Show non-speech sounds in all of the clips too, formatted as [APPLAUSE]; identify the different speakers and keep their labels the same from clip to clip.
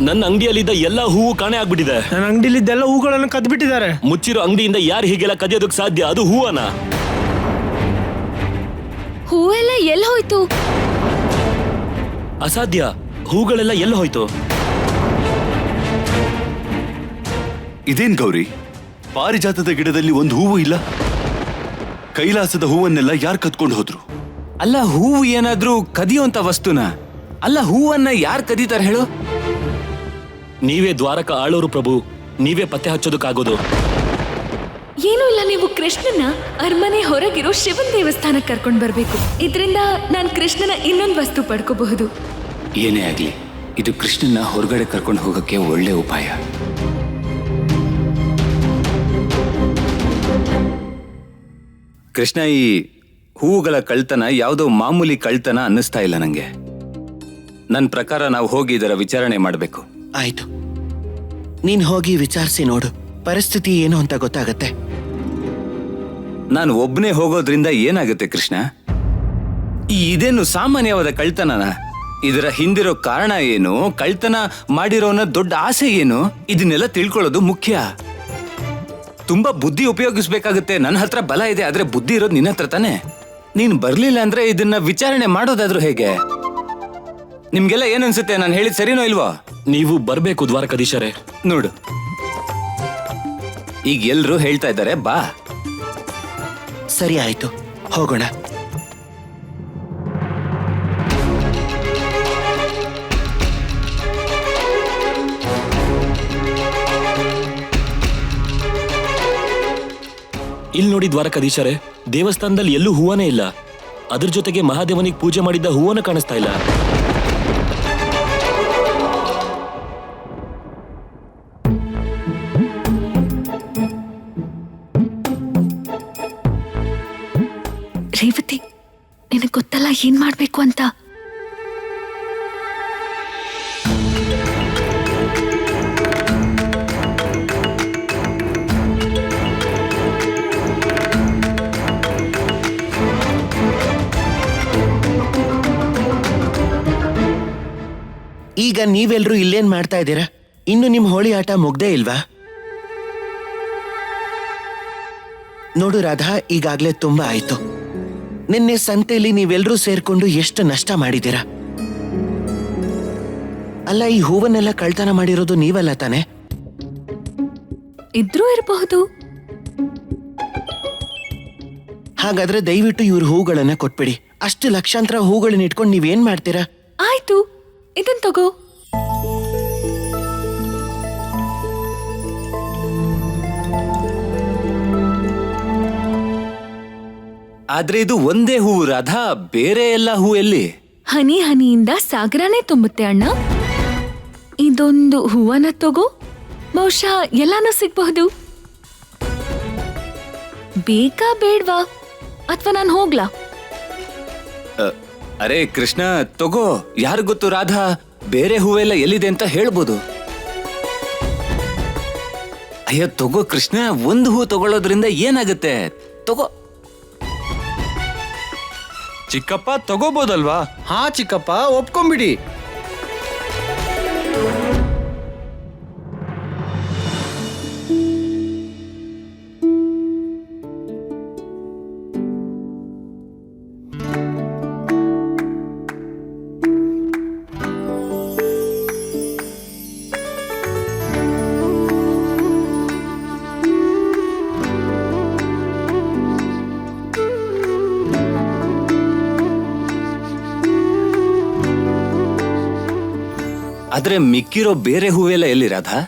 Speaker 1: ನನ್ನ ಅಂಗಡಿಯಲ್ಲಿದ್ದ ಎಲ್ಲ ಹೂವು ಕಾಣೆ ಆಗ್ಬಿಟ್ಟಿದೆ.
Speaker 2: ನನ್ನ ಅಂಗಡಿಲಿದ್ದೆಲ್ಲ ಹೂಗಳನ್ನು ಕದ್ಬಿಟ್ಟಿದ್ದಾರೆ.
Speaker 1: ಮುಚ್ಚಿರೋ ಅಂಗಡಿಯಿಂದ ಯಾರು ಹೀಗೆಲ್ಲ ಕದಿಯೋದಕ್ಕೆ ಸಾಧ್ಯ? ಅದು ಹೂವನ?
Speaker 3: ಹೂವೆಲ್ಲ ಎಲ್ಲಿ ಹೋಯ್ತು?
Speaker 1: ಅಸಾಧ್ಯ. ಹೂಗಳೆಲ್ಲ ಎಲ್ಲ ಹೋಯ್ತು?
Speaker 4: ಇದೇನ್ ಗೌರಿ? ಪಾರಿಜಾತದ ಗಿಡದಲ್ಲಿ ಒಂದು ಹೂವು ಇಲ್ಲ? ಕೈಲಾಸದ ಹೂವನ್ನೆಲ್ಲ ಯಾರು ಕದ್ಕೊಂಡು ಹೋದ್ರು?
Speaker 5: ಅಲ್ಲ ಹೂವು ಏನಾದ್ರೂ ಕದಿಯುವಂತ ವಸ್ತುನ? ಅಲ್ಲ ಹೂವನ್ನ ಯಾರು ಕದೀತಾರೆ ಹೇಳು?
Speaker 1: ನೀವೇ ದ್ವಾರಕ ಆಳೋರು ಪ್ರಭು. ನೀವೇ ಪತ್ತೆ ಹಚ್ಚೋದಕ್ಕಾಗೋದು.
Speaker 3: ಏನೂ ಇಲ್ಲ ನೀವು ಕೃಷ್ಣನ ಅರಮನೆ ಹೊರಗಿರೋ ಶಿವನ್ ದೇವಸ್ಥಾನಕ್ಕೆ ಕರ್ಕೊಂಡು ಬರಬೇಕು. ಇದರಿಂದ ನಾನು ಕೃಷ್ಣನ ಇನ್ನೊಂದು ವಸ್ತು ಪಡ್ಕೋಬಹುದು.
Speaker 5: ಏನೇ ಆಗ್ಲಿ ಇದು ಕೃಷ್ಣನ ಹೊರಗಡೆ ಕರ್ಕೊಂಡು ಹೋಗಕ್ಕೆ ಒಳ್ಳೆ ಉಪಾಯ. ಕೃಷ್ಣ ಈ ಹೂವುಗಳ ಕಳ್ತನ ಯಾವುದೋ ಮಾಮೂಲಿ ಕಳ್ತನ ಅನ್ನಿಸ್ತಾ ಇಲ್ಲ ನನಗೆ ನನ್ನ ಪ್ರಕಾರ ನಾವು ಹೋಗಿ ಇದರ ವಿಚಾರಣೆ ಮಾಡಬೇಕು.
Speaker 6: ಆಯ್ತು. ನೀನ್ ಹೋಗಿ ವಿಚಾರಿಸಿ ನೋಡು. ಪರಿಸ್ಥಿತಿ ಏನು ಅಂತ ಗೊತ್ತಾಗತ್ತೆ.
Speaker 5: ನಾನು ಒಬ್ಬನೇ ಹೋಗೋದ್ರಿಂದ ಏನಾಗುತ್ತೆ ಕೃಷ್ಣ? ಈ ಇದೇನು ಸಾಮಾನ್ಯವಾದ ಕಳ್ತನನ? ಇದರ ಹಿಂದಿರೋ ಕಾರಣ ಏನು? ಕಳ್ತನ ಮಾಡಿರೋನ ದೊಡ್ಡ ಆಸೆ ಏನು? ಇದನ್ನೆಲ್ಲ ತಿಳ್ಕೊಳ್ಳೋದು ಮುಖ್ಯ. ತುಂಬಾ ಬುದ್ಧಿ ಉಪಯೋಗಿಸ್ಬೇಕಾಗುತ್ತೆ. ನನ್ನ ಹತ್ರ ಬಲ ಇದೆ, ಆದ್ರೆ ಬುದ್ಧಿ ಇರೋದು ನಿನ್ನ ಹತ್ರ ತಾನೆ? ನೀನ್ ಬರ್ಲಿಲ್ಲ ಅಂದ್ರೆ ಇದನ್ನ ವಿಚಾರಣೆ ಮಾಡೋದಾದ್ರೂ ಹೇಗೆ? ನಿಮ್ಗೆಲ್ಲ ಏನನ್ಸುತ್ತೆ? ನಾನು ಹೇಳಿದ್ ಸರಿನೋ ಇಲ್ವೋ?
Speaker 1: ನೀವು ಬರ್ಬೇಕು ದ್ವಾರಕಾಧೀಶರೇ.
Speaker 5: ನೋಡು. ಈಗ ಎಲ್ರು ಹೇಳ್ತಾ ಇದ್ದಾರೆ ಬಾ.
Speaker 6: ಸರಿ ಆಯ್ತು ಹೋಗೋಣ.
Speaker 1: ಇಲ್ಲಿ ನೋಡಿ ದ್ವಾರಕಾಧೀಶರೇ ದೇವಸ್ಥಾನದಲ್ಲಿ ಎಲ್ಲೂ ಹೂವನೇ ಇಲ್ಲ. ಅದ್ರ ಜೊತೆಗೆ ಮಹಾದೇವನಿಗೆ ಪೂಜೆ ಮಾಡಿದ್ದ ಹೂವನ ಕಾಣಿಸ್ತಾ ಇಲ್ಲ.
Speaker 3: ಏನ್ ಮಾಡ್ಬೇಕು ಅಂತ?
Speaker 6: ಈಗ ನೀವೆಲ್ರೂ ಇಲ್ಲೇನ್ ಮಾಡ್ತಾ ಇದ್ದೀರಾ? ಇನ್ನು ನಿಮ್ ಹೋಳಿ ಆಟ ಮುಗ್ದೇ ಇಲ್ವಾ? ನೋಡು ರಾಧಾ, ಈಗಾಗ್ಲೇ ತುಂಬಾ ಆಯ್ತು. ನಿನ್ನೆ ಸಂತೆಯಲ್ಲಿ ನೀವೆಲ್ಲರೂ ಸೇರ್ಕೊಂಡು ಎಷ್ಟು ನಷ್ಟ ಮಾಡಿದ್ದೀರಾ? ಅಲ್ಲ ಈ ಹೂವನ್ನೆಲ್ಲ ಕಳ್ತನ ಮಾಡಿರೋದು ನೀವಲ್ಲ ತಾನೆ?
Speaker 3: ಇದ್ರೂ ಇರಬಹುದು.
Speaker 6: ಹಾಗಾದ್ರೆ ದಯವಿಟ್ಟು ಇವ್ರ ಹೂಗಳನ್ನ ಕೊಟ್ಬಿಡಿ. ಅಷ್ಟು ಲಕ್ಷಾಂತರ ಹೂಗಳನ್ನ ಇಟ್ಕೊಂಡು ನೀವೇನ್ ಮಾಡ್ತೀರಾ?
Speaker 3: ಆಯ್ತು. ಇದನ್ ತಗೋ.
Speaker 5: ಆದ್ರೆ ಇದು ಒಂದೇ ಹೂವು ರಾಧಾ ಬೇರೆ ಎಲ್ಲ ಹೂ ಎಲ್ಲಿ
Speaker 3: ಹನಿ ಹನಿಯಿಂದ ಸಾಗರನೇ ತುಂಬುತ್ತೆ ಅಣ್ಣ. ಇದೊಂದು ಹೂವನ ತಗೋ ಬಹುಶಃ ಎಲ್ಲಾನು ಸಿಗ್ಬಹುದು. ಬೇಕಾ ಬೇಡ್ವಾ? ಅಥವಾ ನಾನು ಹೋಗ್ಲಾ?
Speaker 5: ಅ, ಅರೆ ಕೃಷ್ಣ ತಗೋ ಯಾರು ಗೊತ್ತು ರಾಧಾ? ಬೇರೆ ಹೂವೆಲ್ಲ ಎಲ್ಲಿದೆ ಅಂತ ಹೇಳ್ಬೋದು. ಅಯ್ಯೋ ತಗೋ ಕೃಷ್ಣ ಒಂದು ಹೂ ತಗೊಳ್ಳೋದ್ರಿಂದ ಏನಾಗುತ್ತೆ? ತಗೋ.
Speaker 2: ಚಿಕ್ಕಪ್ಪ ತಗೋಬೋದಲ್ವಾ? ಹಾ ಚಿಕ್ಕಪ್ಪ ಒಪ್ಕೊಂಬಿಡಿ.
Speaker 5: ಆದ್ರೆ ಮಿಕ್ಕಿರೋ ಬೇರೆ ಹೂವೆಲ್ಲ ಎಲ್ಲಿ ರಾಧಾ?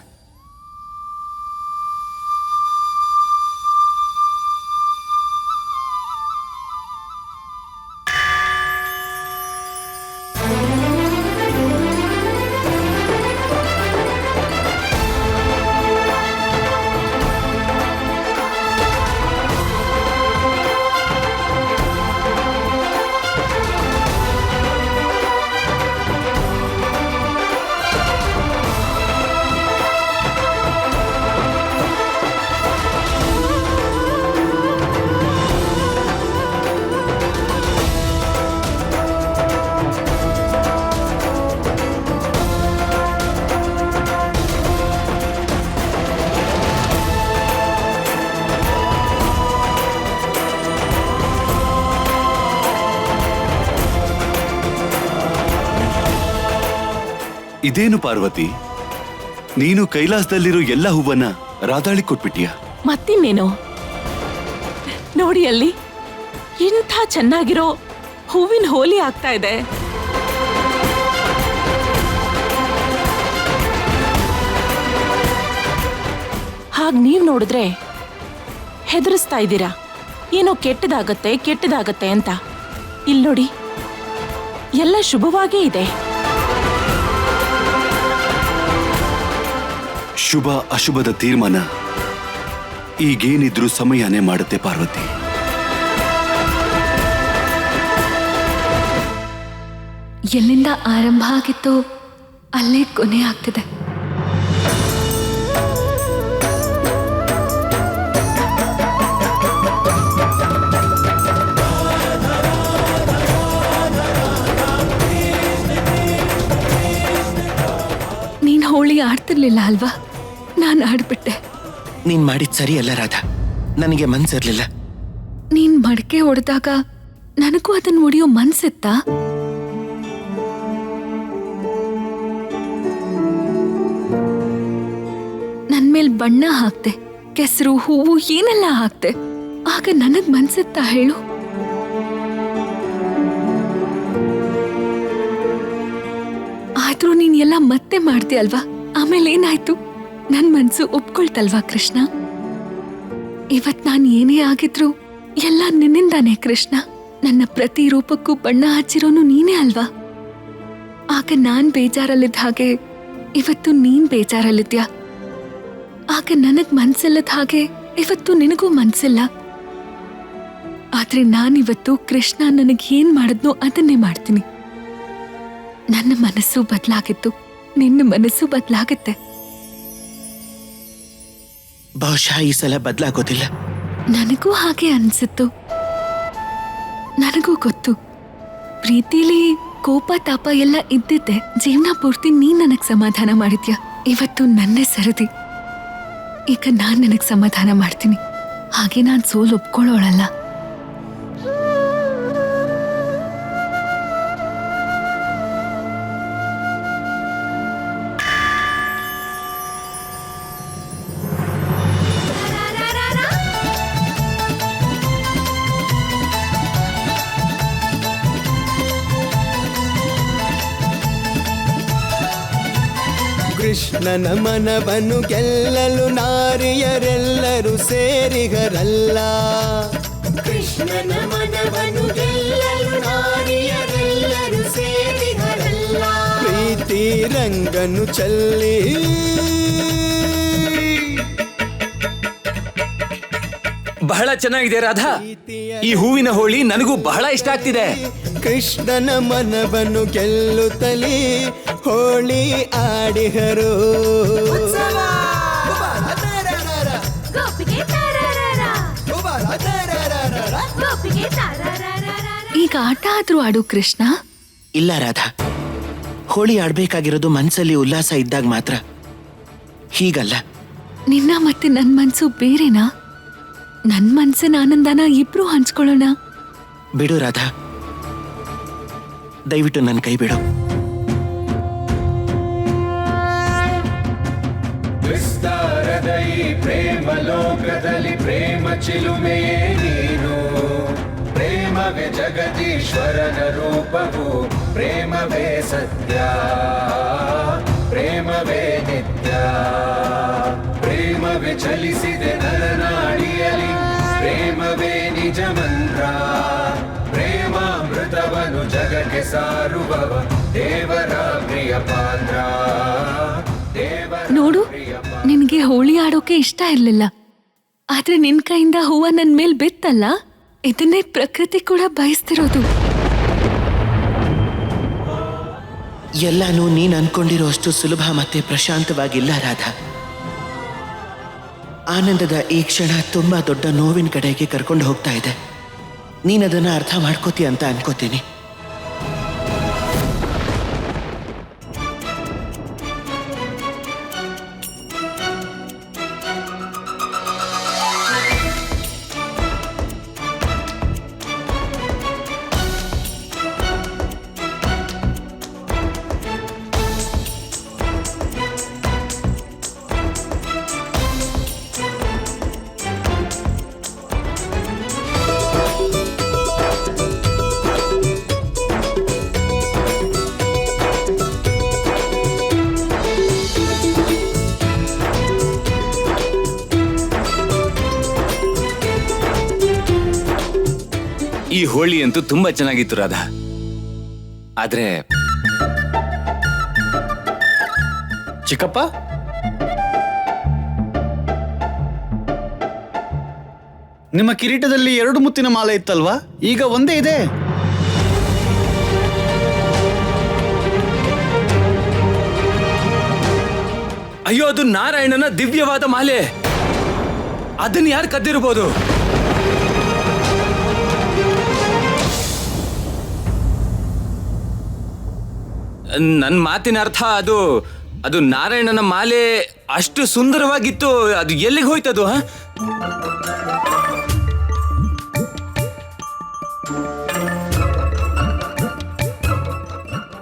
Speaker 4: ಇದೇನು ಪಾರ್ವತಿ? ನೀನು ಕೈಲಾಸದಲ್ಲಿರೋ ಎಲ್ಲ ಹೂವನ್ನ ರಾಧಾಳಿ ಕೊಟ್ಬಿಟ್ಟಿಯಾ
Speaker 7: ಮತ್ತಿನ್ನೇನು? ನೋಡಿ ಅಲ್ಲಿ, ಇಂಥ ಚೆನ್ನಾಗಿರೋ ಹೂವಿನ ಹೋಲಿ ಆಗ್ತಾ ಇದೆ. ಹಾಗೆ ನೀವ್ ನೋಡಿದ್ರೆ ಹೆದರಿಸ್ತಾ ಇದ್ದೀರಾ? ಏನೋ ಕೆಟ್ಟದಾಗತ್ತೆ ಕೆಟ್ಟದಾಗತ್ತೆ ಅಂತ. ಇಲ್ಲಿ ನೋಡಿ ಎಲ್ಲ ಶುಭವಾಗೇ ಇದೆ.
Speaker 4: ಶುಭ ಅಶುಭದ ತೀರ್ಮಾನ. ಈಗೇನಿದ್ರೂ ಸಮಯನೇ ಮಾಡುತ್ತೆ ಪಾರ್ವತಿ.
Speaker 3: ಎಲ್ಲಿಂದ ಆರಂಭ ಆಗಿತ್ತು ಅಲ್ಲೇ ಕೊನೆ ಆಗ್ತಿದೆ. ನೀನ್ ಹೋಳಿ ಆಡ್ತಿರ್ಲಿಲ್ಲ ಅಲ್ವಾ? ನಾನು ಆಡ್ಬಿಟ್ಟೆ.
Speaker 6: ನೀನ್ ಮಾಡಿದ್ ಸರಿ ಅಲ್ಲ ರಾಧಾ. ನನಗೆ ಮನ್ಸಿರ್ಲಿಲ್ಲ.
Speaker 3: ನೀನ್ ಮಡಕೆ ಹೊಡೆದಾಗ ನನಗೂ ಅದನ್ನ ಹೊಡೆಯೋ ಮನ್ಸಿತ್ತಾ? ನನ್ ಮೇಲ್ ಬಣ್ಣ ಹಾಕ್ತೆ ಕೆಸರು ಹೂವು ಏನೆಲ್ಲ ಹಾಕ್ತೆ ಆಗ ನನಗ್ ಮನ್ಸಿತ್ತಾ ಹೇಳು? ಆದ್ರೂ ನೀನ್ ಎಲ್ಲ ಮತ್ತೆ ಮಾಡ್ತಿ ಅಲ್ವಾ ಆಮೇಲೆ ಏನಾಯ್ತು? ನನ್ ಮನ್ಸು ಒಪ್ಕೊಳ್ತಲ್ವಾ ಕೃಷ್ಣ? ಇವತ್ ನಾನು ಏನೇ ಆಗಿದ್ರು ಎಲ್ಲ ನಿನ್ನಿಂದಾನೆ ಕೃಷ್ಣ. ನನ್ನ ಪ್ರತಿ ರೂಪಕ್ಕೂ ಬಣ್ಣ ಹಚ್ಚಿರೋನು ನೀನೇ ಅಲ್ವಾ? ಆಗ ನಾನ್ ಬೇಜಾರಲ್ಲಿದ್ದ ಹಾಗೆ ಇವತ್ತು ನೀನ್ ಬೇಜಾರಲ್ಲಿದ್ಯಾ? ಆಗ ನನಗ್ ಮನ್ಸಿಲ್ಲದ ಹಾಗೆ ಇವತ್ತು ನಿನಗೂ ಮನ್ಸಿಲ್ಲ. ಆದ್ರೆ ನಾನಿವತ್ತು ಕೃಷ್ಣ ನನಗ್ ಏನ್ ಮಾಡಿದ್ನೋ ಅದನ್ನೇ ಮಾಡ್ತೀನಿ. ನನ್ನ ಮನಸ್ಸು ಬದಲಾಗಿತ್ತು. ನಿನ್ನ ಮನಸ್ಸು ಬದಲಾಗತ್ತೆ.
Speaker 6: ಬಹುಶಃ ಈ ಸಲ ಬದಲಾಗೋದಿಲ್ಲ.
Speaker 3: ನನಗೂ ಹಾಗೆ ಅನ್ಸಿತ್ತು. ನನಗೂ ಗೊತ್ತು. ಪ್ರೀತಿಲಿ ಕೋಪ ತಾಪ ಎಲ್ಲ ಇದ್ದಿದ್ದೆ. ಜೀವನ ಪೂರ್ತಿ ನೀನ್ ನನಗ್ ಸಮಾಧಾನ ಮಾಡಿದ್ಯಾ? ಇವತ್ತು ನನ್ನೇ ಸರದಿ. ಈಗ ನಾನ್ ನನಗ್ ಸಮಾಧಾನ ಮಾಡ್ತೀನಿ. ಹಾಗೆ ನಾನ್ ಸೋಲ್ ಒಪ್ಕೊಳ್ಳೋಳಲ್ಲ
Speaker 8: ಕೃಷ್ಣನ ಮನವನ್ನು ಗೆಲ್ಲಲು ನಾರಿಯರೆಲ್ಲರೂ ಸೇರಿಗರಲ್ಲ. ಕೃಷ್ಣನ ಮನವನ್ನು ಗೆಲ್ಲಲು ನಾರಿಯರೆಲ್ಲರೂ ಸೇರಿಗರಲ್ಲ. ಪ್ರೀತಿ ರಂಗನು ಚಲ್ಲಿ.
Speaker 5: ಬಹಳ ಚೆನ್ನಾಗಿದೆ ರಾಧಾ. ಈ ಹೂವಿನ ಹೋಳಿ ನನಗೂ ಬಹಳ ಇಷ್ಟ ಆಗ್ತಿದೆ.
Speaker 8: ಕೃಷ್ಣನ ಮನವನ್ನು ಗೆಲ್ಲುತ್ತಲೇ ಹೋಳಿ ಆಡಿಹರು
Speaker 3: ಈಗ ಆಟ ಆದ್ರೂ ಆಡು ಕೃಷ್ಣ.
Speaker 6: ಇಲ್ಲ ರಾಧಾ ಹೋಳಿ ಆಡ್ಬೇಕಾಗಿರೋದು ಮನ್ಸಲ್ಲಿ ಉಲ್ಲಾಸ ಇದ್ದಾಗ ಮಾತ್ರ. ಹೀಗಲ್ಲ.
Speaker 3: ನಿನ್ನ ಮತ್ತೆ ನನ್ ಮನ್ಸು ಬೇರೆನಾ? ನನ್ ಮನ್ಸಿನ ಆನಂದನ ಇಬ್ರು ಹಂಚ್ಕೊಳ್ಳೋಣ.
Speaker 6: ಬಿಡು ರಾಧಾ ದಯವಿಟ್ಟು ನನ್ನ ಕೈ ಬಿಡು.
Speaker 9: ಪ್ರೇಮ ಲೋಕದಲ್ಲಿ ಪ್ರೇಮ ಚಿಲುಮೆಯೇ ನೀನು. ಪ್ರೇಮವೇ ಜಗದೀಶ್ವರನ ರೂಪವು, ಪ್ರೇಮವೇ ಸತ್ಯ, ಪ್ರೇಮವೇ ನಿತ್ಯ. ಪ್ರೇಮವೇ ಚಲಿಸಿದೆ ನರನಾಡಿಯಲಿ ಪ್ರೇಮವೇ ನಿಜ ಸಾರುವವ ದೇವರ ಪ್ರಿಯ ಪಾತ್ರ.
Speaker 3: ನೋಡು ನಿನ್ಗೆ ಹೋಳಿ ಆಡೋಕೆ ಇಷ್ಟ ಇರ್ಲಿಲ್ಲ. ಆದ್ರೆ ನಿನ್ ಕೈಯಿಂದ ಹೂವ ನನ್ ಮೇಲ್ ಬಿತ್ತಲ್ಲ? ಇದನ್ನೇ ಪ್ರಕೃತಿ ಕೂಡ ಬಯಸ್ತಿರೋದು.
Speaker 6: ಎಲ್ಲಾನು ನೀನ್ ಅನ್ಕೊಂಡಿರೋ ಅಷ್ಟು ಸುಲಭ ಮತ್ತೆ ಪ್ರಶಾಂತವಾಗಿಲ್ಲ ರಾಧಾ. ಆನಂದದ ಈ ಕ್ಷಣ ತುಂಬಾ ದೊಡ್ಡ ನೋವಿನ ಕಡೆಗೆ ಕರ್ಕೊಂಡು ಹೋಗ್ತಾ ಇದೆ. ನೀನದನ್ನ ಅರ್ಥ ಮಾಡ್ಕೋತಿ ಅಂತ ಅನ್ಕೋತೀನಿ.
Speaker 5: ಹೋಳಿ ಅಂತೂ ತುಂಬಾ ಚೆನ್ನಾಗಿತ್ತು ರಾಧಾ. ಆದ್ರೆ
Speaker 2: ಚಿಕ್ಕಪ್ಪ? ನಿಮ್ಮ ಕಿರೀಟದಲ್ಲಿ ಎರಡು ಮುತ್ತಿನ ಮಾಲೆ ಇತ್ತಲ್ವಾ? ಈಗ ಒಂದೇ ಇದೆ.
Speaker 5: ಅಯ್ಯೋ ಅದು ನಾರಾಯಣನ ದಿವ್ಯವಾದ ಮಾಲೆ. ಅದನ್ನ ಯಾರು ಕದ್ದಿರ್ಬೋದು? ನನ್ನ ಮಾತಿನ ಅರ್ಥ ಅದು ಅದು ನಾರಾಯಣನ ಮಾಲೆ ಅಷ್ಟು ಸುಂದರವಾಗಿತ್ತು, ಅದು ಎಲ್ಲಿಗೆ ಹೋಯ್ತದು, ಹ?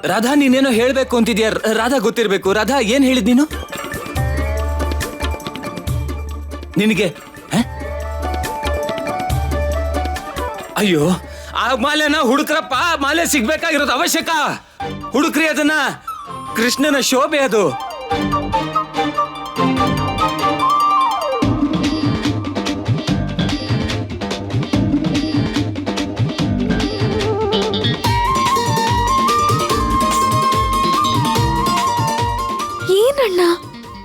Speaker 5: ರಾಧಾ, ನೀನೇನೋ ಹೇಳ್ಬೇಕು ಅಂತಿದ್ಯಾ? ರಾಧಾ ಗೊತ್ತಿರ್ಬೇಕು. ರಾಧಾ, ಏನ್ ಹೇಳಿದ್ ನೀನು? ನಿನಗೆ ಅಯ್ಯೋ, ಆ ಮಾಲೆನ ಹುಡುಕ್ರಪ್ಪ ಮಾಲೆ ಸಿಗ್ಬೇಕಾಗಿರೋದು ಅವಶ್ಯಕ. ಹುಡುಕ್ರಿ ಅದನ್ನ. ಕೃಷ್ಣನ ಶೋಭೆ ಅದು.
Speaker 3: ಏನಣ್ಣ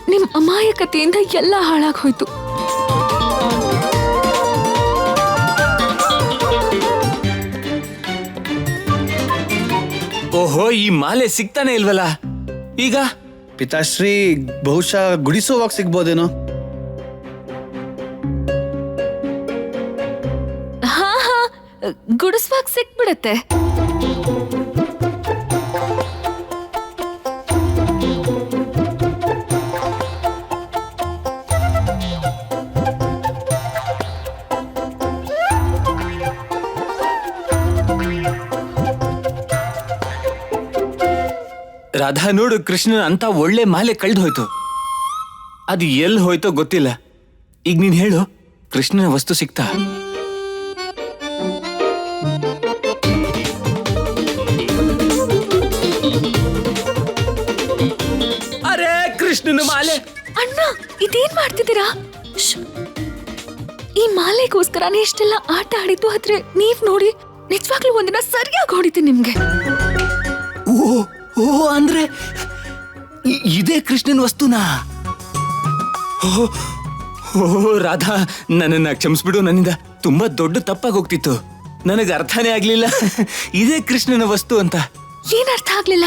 Speaker 3: ನಿಮ್ ಅಮಾಯಕತೆಯಿಂದ ಎಲ್ಲ ಹಾಳಾಗ್
Speaker 5: ಓಹೋ ಈ ಮಾಲೆ ಸಿಗ್ತಾನೆ ಇಲ್ವಲ್ಲ? ಈಗ?
Speaker 2: ಪಿತಾಶ್ರೀ ಬಹುಶಃ ಗುಡಿಸುವಾಗ ಸಿಗ್ಬೋದೇನೋ?
Speaker 3: ಹಾ ಹಾ ಗುಡಿಸ್ವಾಗ ಸಿಕ್ಬಿಡತ್ತೆ.
Speaker 5: ರಾಧಾ ನೋಡು ಕೃಷ್ಣನ ಅಂತ ಒಳ್ಳೆ ಮಾಲೆ ಕಳೆದು ಹೋಯ್ತು. ಅದು ಎಲ್ಲಿ ಹೋಯ್ತೋ ಗೊತ್ತಿಲ್ಲ. ಈಗ ನೀನ್ ಹೇಳು, ಕೃಷ್ಣನ ವಸ್ತು ಸಿಗ್ತಾ ಅರೆ ಕೃಷ್ಣನ ಮಾಲೆ.
Speaker 3: ಅಣ್ಣ, ಇದೇನ್ ಮಾಡ್ತಿದ್ದೀರಾ. ಈ ಮಾಲೆಗೋಸ್ಕರನೇ ಇಷ್ಟೆಲ್ಲ ಆಟ ಆಡಿದ್ದು ಆದ್ರೆ ನೀವ್ ನೋಡಿ ನಿಜವಾಗ್ಲೂ ಒಂದಿನ ಸರಿಯಾಗಿ ಹೊಡಿತೀನಿ ನಿಮ್ಗೆ.
Speaker 5: ಓ ಅಂದ್ರೆ ಇದೇ ಕೃಷ್ಣನ ವಸ್ತುನಾ? ಓ ಓ ರಾಧಾ ನನ್ನನ್ನ ಕ್ಷಮಿಸ್ಬಿಡು. ನನ್ನಿಂದ ತುಂಬಾ ದೊಡ್ಡ ತಪ್ಪಾಗಿ ಹೋಗ್ತಿತ್ತು. ನನಗೆ ಅರ್ಥನೇ ಆಗ್ಲಿಲ್ಲ. ಇದೇ ಕೃಷ್ಣನ ವಸ್ತು ಅಂತ.
Speaker 3: ಏನ್ ಅರ್ಥ ಆಗ್ಲಿಲ್ಲ?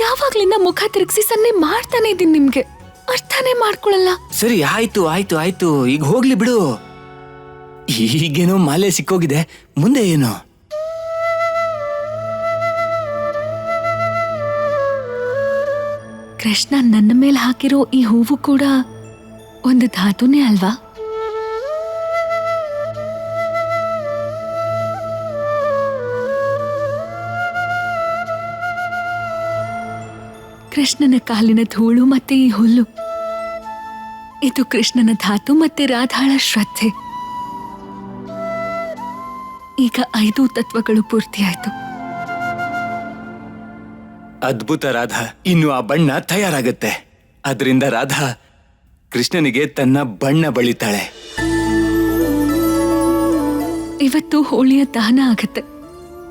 Speaker 3: ಯಾವಾಗ್ಲಿಂದ ಮುಖ ತಿರುಗಿಸಿ ಸನ್ನೆ ಮಾಡ್ತಾನೆ ಇದೀನಿ ನಿಮ್ಗೆ. ಅರ್ಥನೇ ಮಾಡ್ಕೊಳಲ್ಲ.
Speaker 5: ಸರಿ ಆಯ್ತು ಆಯ್ತು ಆಯ್ತು. ಈಗ ಹೋಗ್ಲಿ ಬಿಡು. ಈಗೇನೋ ಮಾಲೆ ಸಿಕ್ಕೋಗಿದೆ. ಮುಂದೆ ಏನು?
Speaker 3: ಕೃಷ್ಣ ನನ್ನ ಮೇಲೆ ಹಾಕಿರೋ ಈ ಹೂವು ಕೂಡ ಒಂದು ಧಾತುನೇ ಅಲ್ವಾ? ಕೃಷ್ಣನ ಕಾಲಿನ ಧೂಳು ಮತ್ತೆ ಈ ಹುಲ್ಲು. ಇದು ಕೃಷ್ಣನ ಧಾತು ಮತ್ತೆ ರಾಧಾಳ ಶ್ರದ್ಧೆ. ಈಗ ಐದು ತತ್ವಗಳು ಪೂರ್ತಿಯಾಯ್ತು
Speaker 5: ಅದ್ಭುತ ರಾಧಾ ಇನ್ನು ಆ ಬಣ್ಣ ತಯಾರಾಗುತ್ತೆ. ಅದರಿಂದ ರಾಧಾ ಕೃಷ್ಣನಿಗೆ ತನ್ನ ಬಣ್ಣ ಬಳಿತಾಳೆ.
Speaker 3: ಇವತ್ತು ಹೋಳಿಯ ದಹನ ಆಗತ್ತೆ.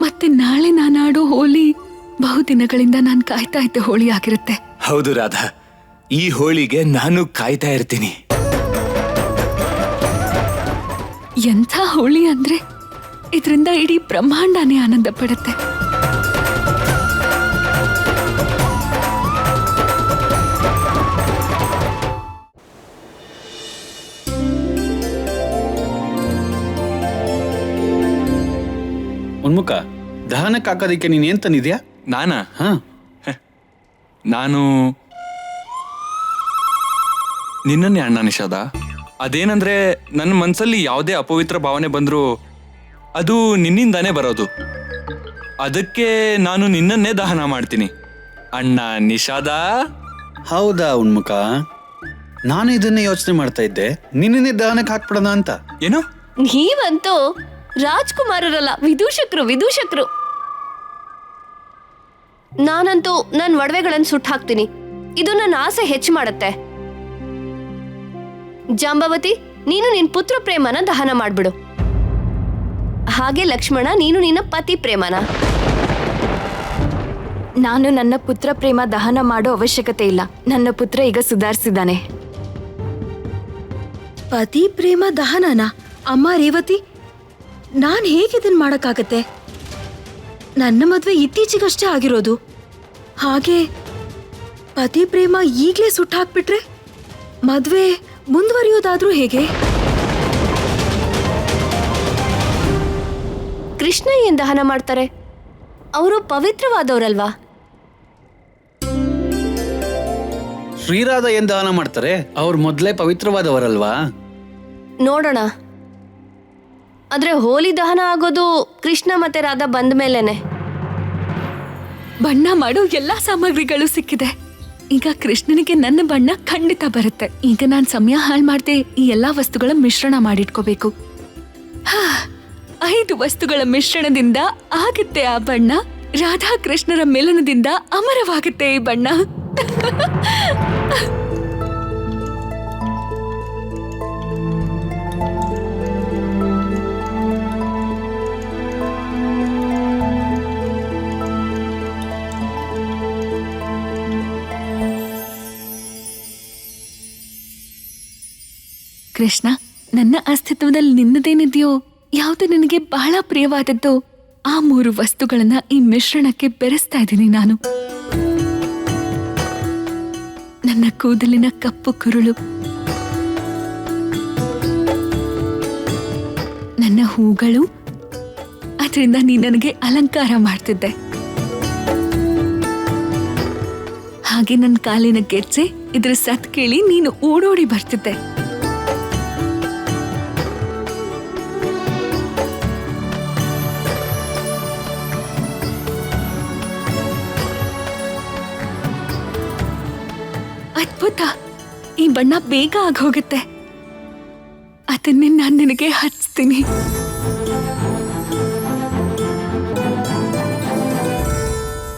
Speaker 3: ಮತ್ತೆ ನಾಳೆ ನಾನಾಡೋ ಹೋಳಿ ಬಹುದಿನಗಳಿಂದ ನಾನು ಕಾಯ್ತಾ ಇದ್ದೆ ಹೋಳಿ ಆಗಿರುತ್ತೆ.
Speaker 5: ಹೌದು ರಾಧಾ. ಈ ಹೋಳಿಗೆ ನಾನು ಕಾಯ್ತಾ ಇರ್ತೀನಿ.
Speaker 3: ಎಂಥ ಹೋಳಿ ಅಂದ್ರೆ ಇದರಿಂದ ಇಡೀ ಬ್ರಹ್ಮಾಂಡನೇ ಆನಂದ ಪಡುತ್ತೆ.
Speaker 2: ಉನ್ಮುಖ ದಹನಕ್ಕೆ ಹಾಕೋದಕ್ಕೆ ನೀನು ಏನ್ ತಂದಿದ್ಯಾ?
Speaker 10: ನಾನಾ?
Speaker 2: ಹಾ.
Speaker 10: ನಾನು ನಿನ್ನನ್ನೇ ಅಣ್ಣ ನಿಷಾದ. ಅದೇನಂದ್ರೆ ನನ್ನ ಮನಸ್ಸಲ್ಲಿ ಯಾವುದೇ ಅಪವಿತ್ರ ಭಾವನೆ ಬಂದರೂ ಅದು ನಿನ್ನಿಂದಾನೇ ಬರೋದು. ಅದಕ್ಕೆ ನಾನು ನಿನ್ನನ್ನೇ ದಹನ ಮಾಡ್ತೀನಿ. ಅಣ್ಣ ನಿಷಾದ?
Speaker 2: ಹೌದಾ ಉನ್ಮುಖ? ನಾನು ಇದನ್ನೇ ಯೋಚನೆ ಮಾಡ್ತಾ ಇದ್ದೆ. ನಿನ್ನೇ ದಹನಕ್ಕೆ ಹಾಕ್ಬಿಡೋಣ ಅಂತ.
Speaker 10: ಏನು?
Speaker 11: ನೀವಂತೂ ರಾಜ್ಕುಮಾರರಲ್ಲ ವಿದೂಷಕರು ವಿದೂಷಕರು. ನಾನಂತೂ ನನ್ನ ಒಡವೆಗಳನ್ನು ಸುಟ್ಟು ಹಾಕ್ತೀನಿ. ಇದು ನನ್ನ ಆಸೆ ಹೆಚ್ಚು ಮಾಡುತ್ತೆ. ಜಾಂಬವತಿ ನೀನು ನಿನ್ ಪುತ್ರ ಪ್ರೇಮನ ದಹನ ಮಾಡ್ಬಿಡು. ಹಾಗೆ ಲಕ್ಷ್ಮಣ ನೀನು ನಿನ್ನ ಪತಿ ಪ್ರೇಮನ.
Speaker 3: ನಾನು ನನ್ನ ಪುತ್ರ ಪ್ರೇಮ ದಹನ ಮಾಡೋ ಅವಶ್ಯಕತೆ ಇಲ್ಲ. ನನ್ನ ಪುತ್ರ ಈಗ ಸುಧಾರಿಸಿದ್ದಾನೆ.
Speaker 12: ಪತಿ ಪ್ರೇಮ ದಹನನ? ಅಮ್ಮ ರೇವತಿ ನಾನ್ ಹೇಗೆ ಇದನ್ ಮಾಡಕ್ಕಾಗತ್ತೆ? ನನ್ನ ಮದ್ವೆ ಇತ್ತೀಚೆಗಷ್ಟೇ ಆಗಿರೋದು. ಹಾಗೆ ಪತಿ ಪ್ರೇಮ ಈಗ್ಲೇ ಸುಟ್ಟಾಕ್ಬಿಟ್ರೆ ಮದ್ವೆ ಮುಂದುವರಿಯೋದಾದ್ರೂ ಹೇಗೆ?
Speaker 11: ಕೃಷ್ಣ ಏನ್ ದಹನ ಮಾಡ್ತಾರೆ? ಅವರು ಪವಿತ್ರವಾದವರಲ್ವಾ?
Speaker 2: ಶ್ರೀರಾಧ ಏನ್ ದಾನ ಮಾಡ್ತಾರೆ? ಅವ್ರು ಮೊದ್ಲೇ ಪವಿತ್ರವಾದವರಲ್ವಾ?
Speaker 11: ನೋಡೋಣ. ಆದ್ರೆ ಹೋಲಿ ದಹನ ಆಗೋದು ಕೃಷ್ಣ ಮತ್ತೆ ರಾಧಾ ಬಂದ ಮೇಲೇನೆ.
Speaker 3: ಬಣ್ಣ ಮಾಡೋ ಎಲ್ಲಾ ಸಾಮಗ್ರಿಗಳು ಸಿಕ್ಕಿದೆ. ಈಗ ಕೃಷ್ಣನಿಗೆ ನನ್ನ ಬಣ್ಣ ಖಂಡಿತ ಬರುತ್ತೆ. ಈಗ ನಾನ್ ಸಮಯ ಹಾಳು ಮಾಡ್ದೆ ಈ ಎಲ್ಲಾ ವಸ್ತುಗಳ ಮಿಶ್ರಣ ಮಾಡಿಟ್ಕೋಬೇಕು. ಹಾ, ಐದು ವಸ್ತುಗಳ ಮಿಶ್ರಣದಿಂದ ಆಗುತ್ತೆ ಆ ಬಣ್ಣ. ರಾಧಾ ಕೃಷ್ಣರ ಮಿಲನದಿಂದ ಅಮರವಾಗುತ್ತೆ ಈ ಬಣ್ಣ. [LAUGHS] ಕೃಷ್ಣ, ನನ್ನ ಅಸ್ತಿತ್ವದಲ್ಲಿ ನಿನ್ನದೇನಿದೆಯೋ, ಯಾವುದು ನಿನಗೆ ಬಹಳ ಪ್ರಿಯವಾದದ್ದು, ಆ ಮೂರು ವಸ್ತುಗಳನ್ನ ಈ ಮಿಶ್ರಣಕ್ಕೆ ಬೆರೆಸ್ತಾ ಇದ್ದೀನಿ ನಾನು. ನನ್ನ ಕೂದಲಿನ ಕಪ್ಪು ಕುರುಳು, ನನ್ನ ಹೂಗಳು, ಅದರಿಂದ ನೀ ನನಗೆ ಅಲಂಕಾರ ಮಾಡ್ತಿದ್ದೆ. ಹಾಗೆ ನನ್ನ ಕಾಲಿನ ಗೆಜ್ಜೆ ಇದ್ರ ಸತ್ ಕೇಳಿ ನೀನು ಓಡೋಡಿ ಬರ್ತಿದ್ದೆ. ಬಣ್ಣ ಬೇಗ ಆಗೋಗುತ್ತೆ. ಅದನ್ನೇ ನಾನು ನಿನಗೆ ಹಚ್ತೀನಿ.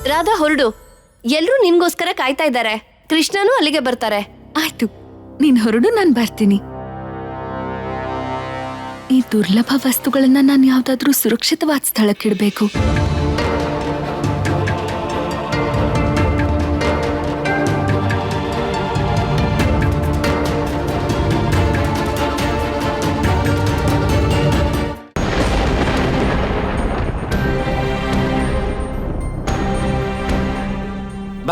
Speaker 11: ರಾಧಾ ಹೊರಡು. ಎಲ್ಲರೂ ನಿನ್ಗೋಸ್ಕರ ಕಾಯ್ತಾ ಇದ್ದಾರೆ. ಕೃಷ್ಣನೂ ಅಲ್ಲಿಗೆ ಬರ್ತಾರೆ.
Speaker 3: ಆಯ್ತು. ನೀನ್ ಹೊರಡು ನಾನು ಬರ್ತೀನಿ. ಈ ದುರ್ಲಭ ವಸ್ತುಗಳನ್ನ ನಾನು ಯಾವ್ದಾದ್ರೂ ಸುರಕ್ಷಿತವಾದ ಸ್ಥಳಕ್ಕಿಡ್ಬೇಕು.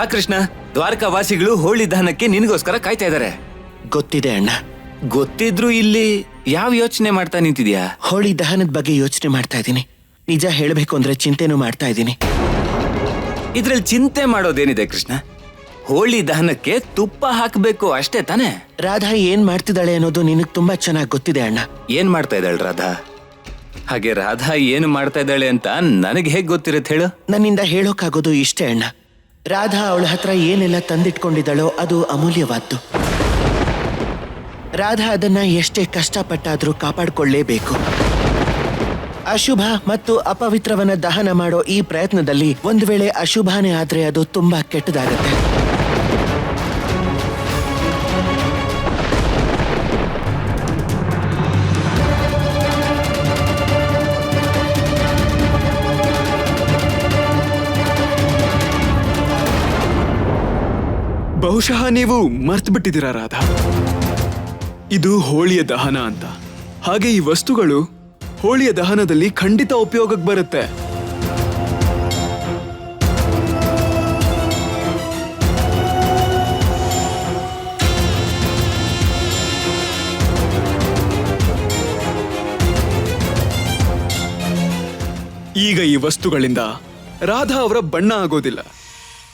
Speaker 5: ಬಾ ಕೃಷ್ಣ ದ್ವಾರಕಾ ವಾಸಿಗಳು ಹೋಳಿ ದಹನಕ್ಕೆ ನಿನಗೋಸ್ಕರ ಕಾಯ್ತಾ ಇದ್ದಾರೆ
Speaker 6: ಗೊತ್ತಿದೆ ಅಣ್ಣ.
Speaker 5: ಗೊತ್ತಿದ್ರು ಇಲ್ಲಿ ಯಾವ ಯೋಚನೆ ಮಾಡ್ತಾ ನಿಂತಿದ್ಯಾ?
Speaker 6: ಹೋಳಿ ದಹನದ ಬಗ್ಗೆ ಯೋಚನೆ ಮಾಡ್ತಾ ಇದ್ದೀನಿ. ನಿಜ ಹೇಳಬೇಕು ಅಂದ್ರೆ ಚಿಂತೆನೂ ಮಾಡ್ತಾ ಇದ್ದೀನಿ.
Speaker 5: ಇದ್ರಲ್ಲಿ ಚಿಂತೆ ಮಾಡೋದೇನಿದೆ ಕೃಷ್ಣ? ಹೋಳಿ ದಹನಕ್ಕೆ ತುಪ್ಪ ಹಾಕಬೇಕು ಅಷ್ಟೇ ತಾನೆ?
Speaker 6: ರಾಧಾ ಏನ್ ಮಾಡ್ತಿದ್ದಾಳೆ ಅನ್ನೋದು ನಿನಗ್ ತುಂಬಾ ಚೆನ್ನಾಗಿ ಗೊತ್ತಿದೆ ಅಣ್ಣ.
Speaker 5: ಏನ್ ಮಾಡ್ತಾ ಇದ್ದಾಳೆ ರಾಧಾ? ಹಾಗೆ ರಾಧಾ ಏನು ಮಾಡ್ತಾ ಇದ್ದಾಳೆ ಅಂತ ನನಗೆ ಹೇಗ್ ಗೊತ್ತಿರತ್ತೆ ಹೇಳು?
Speaker 6: ನನ್ನಿಂದ ಹೇಳೋಕ್ಕಾಗೋದು ಇಷ್ಟೇ ಅಣ್ಣ. ರಾಧಾ ಅವಳ ಹತ್ರ ಏನೆಲ್ಲ ತಂದಿಟ್ಕೊಂಡಿದ್ದಾಳೋ ಅದು ಅಮೂಲ್ಯವಾದ್ದು. ರಾಧಾ ಅದನ್ನ ಎಷ್ಟೇ ಕಷ್ಟಪಟ್ಟಾದ್ರೂ ಕಾಪಾಡಿಕೊಳ್ಳೇಬೇಕು. ಅಶುಭ ಮತ್ತು ಅಪವಿತ್ರವನ್ನ ದಹನ ಮಾಡೋ ಈ ಪ್ರಯತ್ನದಲ್ಲಿ ಒಂದು ವೇಳೆ ಅಶುಭನೇ ಆದ್ರೆ ಅದು ತುಂಬಾ ಕೆಟ್ಟದಾಗತ್ತೆ.
Speaker 13: ಬಹುಶಃ ನೀವು ಮರ್ತು ಬಿಟ್ಟಿದ್ದೀರ ರಾಧಾ? ಇದು ಹೋಳಿಯ ದಹನ ಅಂತ. ಹಾಗೆ ಈ ವಸ್ತುಗಳು ಹೋಳಿಯ ದಹನದಲ್ಲಿ ಖಂಡಿತ ಉಪಯೋಗಕ್ಕೆ ಬರುತ್ತೆ. ಈಗ ಈ ವಸ್ತುಗಳಿಂದ ರಾಧಾ ಅವರ ಬಣ್ಣ ಆಗೋದಿಲ್ಲ.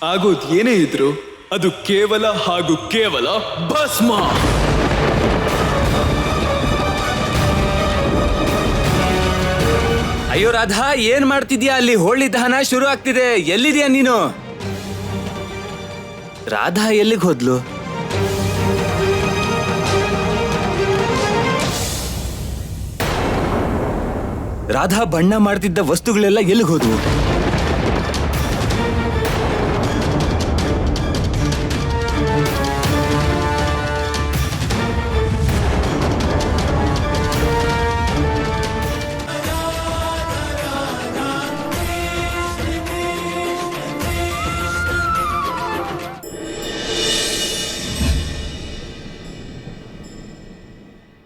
Speaker 13: ಆಗೋದು ಏನೇ ಇದ್ರು ಅದು ಕೇವಲ ಹಾಗೂ ಕೇವಲ ಭಸ್ಮ.
Speaker 5: ಅಯ್ಯೋ ರಾಧಾ, ಏನ್ ಮಾಡ್ತಿದ್ಯಾ? ಅಲ್ಲಿ ಹೋಳಿ ದಹನ ಶುರು ಆಗ್ತಿದೆ. ಎಲ್ಲಿದ್ಯಾ ನೀನು? ರಾಧಾ, ಎಲ್ಲಿಗೆ ಹೋದ್ಲು? ರಾಧಾ, ಬಣ್ಣ ಮಾಡ್ತಿದ್ದ ವಸ್ತುಗಳೆಲ್ಲ ಎಲ್ಲಿಗೆ ಹೋದ್ವು?